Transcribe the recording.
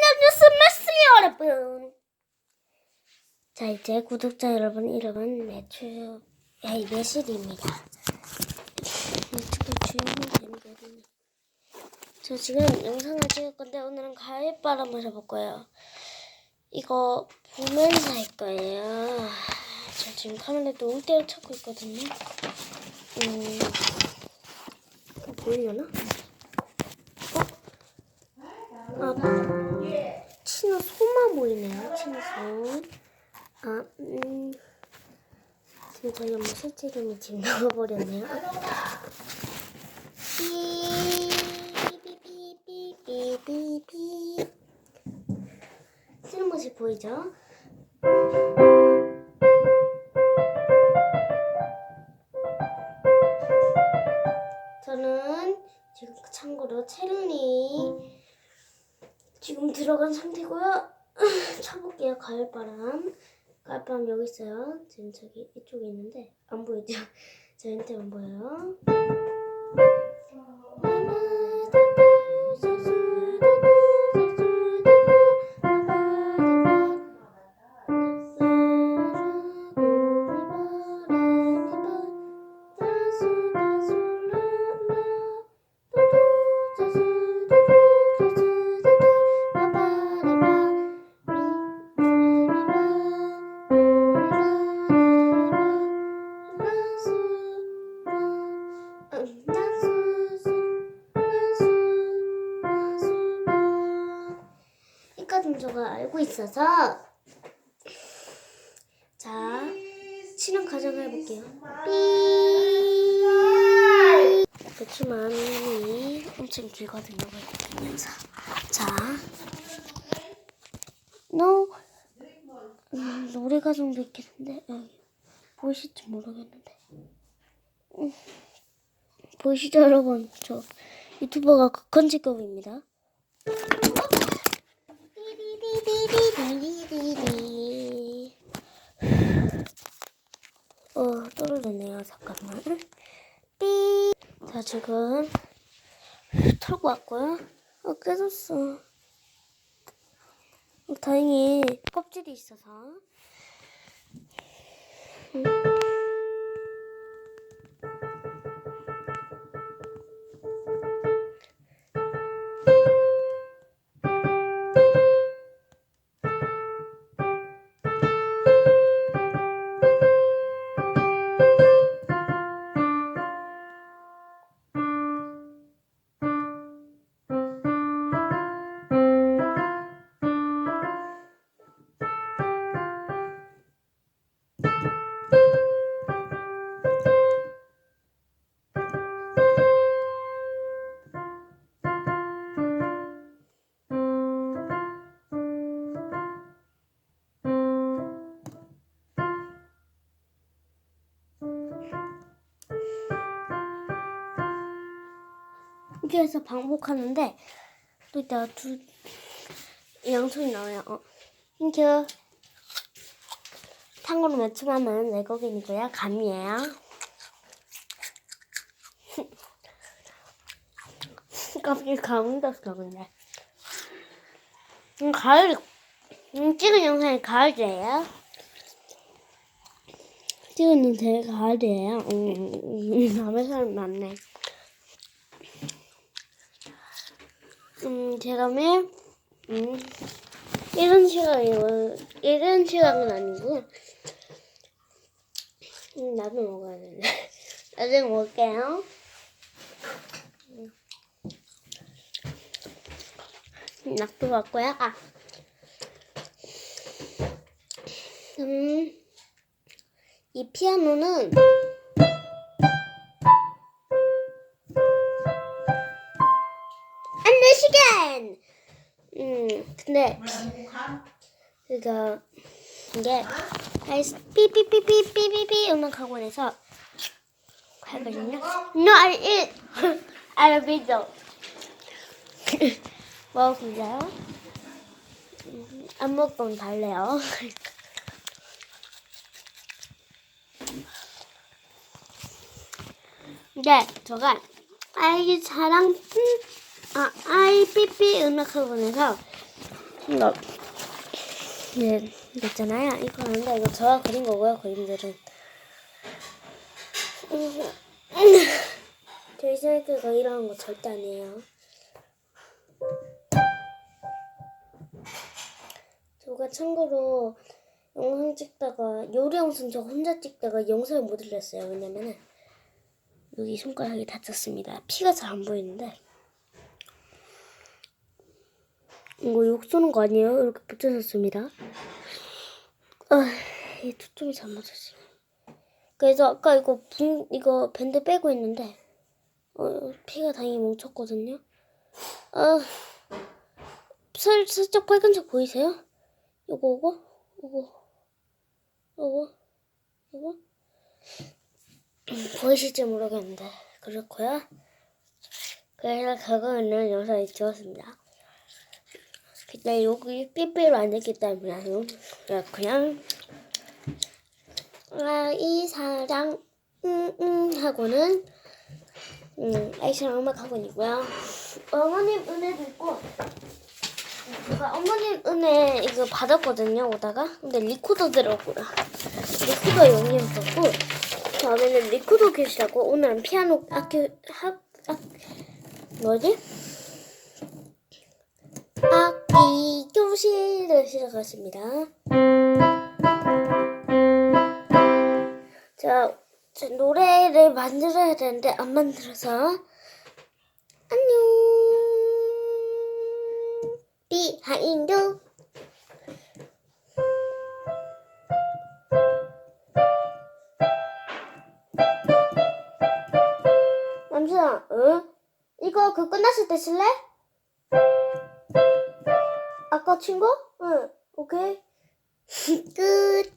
메스 여러분. 자 이제 구독자 여러분 이름은 매추 야이 매실입니다. 유튜브 주인공 되는 저 지금 영상을 찍을 건데 오늘은 가을바람을 해볼 거예요. 이거 보면서 할 거예요. 저 지금 카메라에 너무 때려 찾고 있거든요. 음, 이거 보이려나? 어? 아, 보이네요. 손. 아, 음. 지금 저희 엄마 실제 이름이 지금 나와버렸네요. 삐삐삐삐삐삐삐. 쓰는 모습 보이죠? 저는 지금 참고로 체른이 지금 들어간 상태고요. 쳐볼게요. 가을바람. 가을바람 여기 있어요. 지금 저기 이쪽에 있는데 안 보이죠? 저한테 안 보여요. 저가 알고 있어서 자 치는 과정을 해볼게요. 삐 그렇지만 이 엄청 길거든요. 그 영상. 자, 너 음, 노래 가정도 있겠는데 여기 보이실지 모르겠는데 음, 보이시죠 여러분? 저 유튜버가 극한 직업입니다. 띠디디디디디디디. 어, 떨어졌네요. 잠깐만. 삐. 자, 지금 털고 왔고요. 어, 깨졌어. 어, 다행히 껍질이 있어서. 음. 해서 반복하는데 또 이따가 두 양손이 나와요. 어. 땡큐. 탕후루 매춤하면 외국인이고요. 감이에요. 갑자기 감이 떴어 근데. 음, 가을 음, 찍은 영상이 가을이에요. 찍었는데 가을이에요. 음, 음, 남의 사람 많네. 음, 제가면, 음, 이런 시간이고, 이런 시간은 아니고, 음, 나도 먹어야 되네. 나중에 먹을게요. 음. 낙도 먹고요. 아. 음, 이 피아노는, 시간! 음, 근데, 그니까, 이게, 아이스, 삐삐삐삐삐삐삐 음악 학원에서 하거든요. No, I eat. I love it though. 먹어보세요. 음, 안 먹으면 달래요. 네, 저가 아이 사랑 음, 아 아이 삐삐 음악 학원에서 이거 네 있잖아요. 이거 아닌데 이거 저가 그린 거고요. 그림들은 저희 생각가 이런 거 절대 아니에요. 저가 참고로 영상 찍다가 요리 영상 저 혼자 찍다가 영상을 못 올렸어요. 왜냐면은 여기 손가락이 다쳤습니다. 피가 잘 안 보이는데 이거 욕 쏘는 거 아니에요? 이렇게 붙여놨습니다. 아, 이 초점이 잘 맞았지. 그래서 아까 이거 붕 이거 밴드 빼고 있는데 어, 피가 다행히 멈췄거든요. 아, 살 살짝 빨간색 보이세요? 요거 요거 요거 요거 요거 음, 보이실지 모르겠는데 그렇고요. 그래서 그거는 영상에 찍었습니다. 근데 여기 삐삐로 안 됐기 때문에 그냥 아이 사랑 음음 하고는 음 액션 음악 학원이고요. 어머님 은혜도 있고 제가 어머님 은혜 이거 받았거든요 오다가 근데 리코더 들어오구나 리코더 연기 썼고 다음에는 리코더 교실하고 오늘은 피아노 학교 학, 학 뭐지? 악 기 교실을 시작하십니다. 자, 저 노래를 만들어야 되는데 안 만들어서 안녕. 비하인드. 남순아, 응? 이거 그 끝났을 때 쓸래? 아까 친 거? 응. 오케이. 끝.